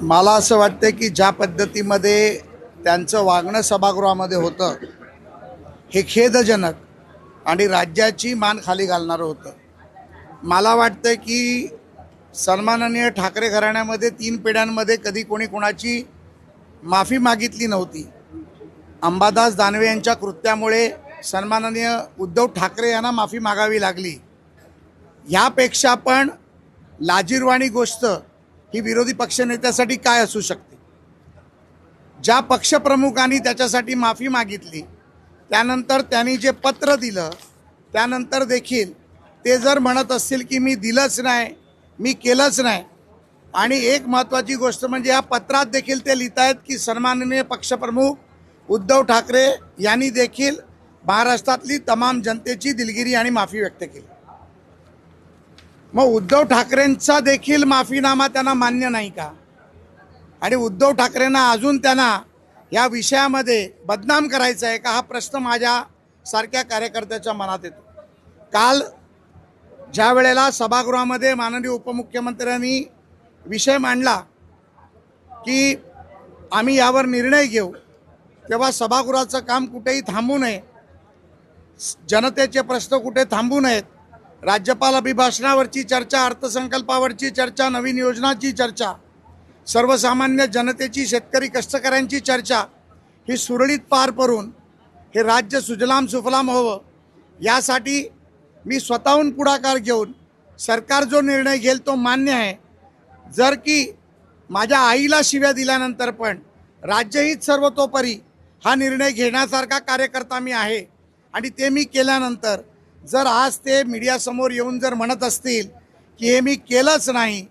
मला असं वाटतं की ज्या पद्धतीमध्ये त्यांचं वागणं सभागृहामध्ये होतं हे खेदजनक आणि राज्याची मान खाली घालणारं होतं. मला वाटतं की सन्माननीय ठाकरे घराण्यामध्ये तीन पिढ्यांमध्ये कधी कोणी कोणाची माफी मागितली नव्हती. अंबादास दानवे यांच्या कृत्यामुळे सन्माननीय उद्धव ठाकरे यांना माफी मागावी लागली. ह्यापेक्षा पण लाजीरवाणी गोष्ट ही विरोधी पक्षनेत्यासाठी काय असू शकते? ज्या पक्षप्रमुखांनी त्याच्यासाठी माफी मागितली त्यानंतर त्यांनी जे पत्र दिलं त्यानंतर देखील ते जर म्हणत असतील की मी दिलंच नाही मी केलंच नाही आणि एक महत्त्वाची गोष्ट म्हणजे या पत्रात देखील ते लिहित आहेत की सन्माननीय पक्षप्रमुख उद्धव ठाकरे यांनी देखील महाराष्ट्रातली तमाम जनतेची दिलगिरी आणि माफी व्यक्त केली. मग उद्धव ठाकरेंचा देखील माफीनामा त्यांना मान्य नाही का? आणि उद्धव ठाकरेंना अजून त्यांना या विषयामध्ये बदनाम करायचा आहे का? हा प्रश्न माझ्या सारख्या कार्यकर्त्याच्या मनात येतो. काल ज्या वेळेला सभागृहामध्ये माननीय उपमुख्यमंत्र्यांनी विषय मांडला की आम्ही यावर निर्णय घेऊ तेव्हा सभागृहाचं काम कुठेही थांबू नये. जनतेचे प्रश्न कुठे थांबू नयेत. राज्यपाल अभिभाषणावरची चर्चा अर्थसंकल्पावरची चर्चा नवीन योजनाची चर्चा सर्वसामान्य जनतेची शेतकरी कष्टकऱ्यांची चर्चा ही सुरळीत पार पडून हे राज्य सुजलाम सुफलाम व्हावं यासाठी मी स्वतःहून पुढाकार घेऊन सरकार जो निर्णय घेईल तो मान्य आहे. जर की माझ्या आईला शिव्या दिल्यानंतर पण राज्यहित सर्वतोपरी हा निर्णय घेण्यासारखा कार्यकर्ता मी आहे आणि ते मी केल्यानंतर जर आज ते मीडियासमोर येऊन जर म्हणत असतील की हे मी केलंच नाही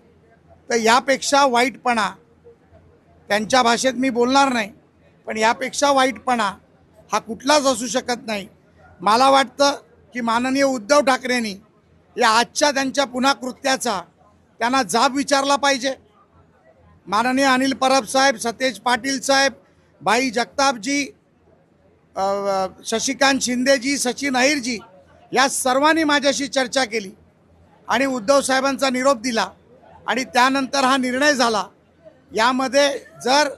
तर यापेक्षा वाईटपणा. त्यांच्या भाषेत मी बोलणार नाही पण यापेक्षा वाईटपणा हा कुठलाच असू शकत नाही. मला वाटतं की माननीय उद्धव ठाकरेंनी या आजच्या त्यांच्या पुन्हा कृत्याचा त्यांना जाब विचारला पाहिजे. माननीय अनिल परब साहेब सतेज पाटील साहेब बाई जगतापजी शशिकांत शिंदेजी सचिन अहिरजी या सर्वांनी माझ्याशी चर्चा केली आणि उद्धव साहेबांचा निरोप दिला आणि त्यानंतर हा निर्णय झाला. यामध्ये जर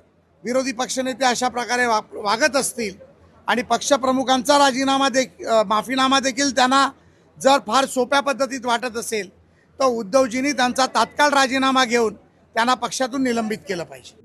विरोधी पक्षनेते अशा प्रकारे वाप वागत असतील आणि पक्षप्रमुखांचा राजीनामा दे माफीनामा देखील त्यांना जर फार सोप्या पद्धतीत वाटत असेल तर उद्धवजींनी त्यांचा तात्काळ राजीनामा घेऊन त्यांना पक्षातून निलंबित केलं पाहिजे.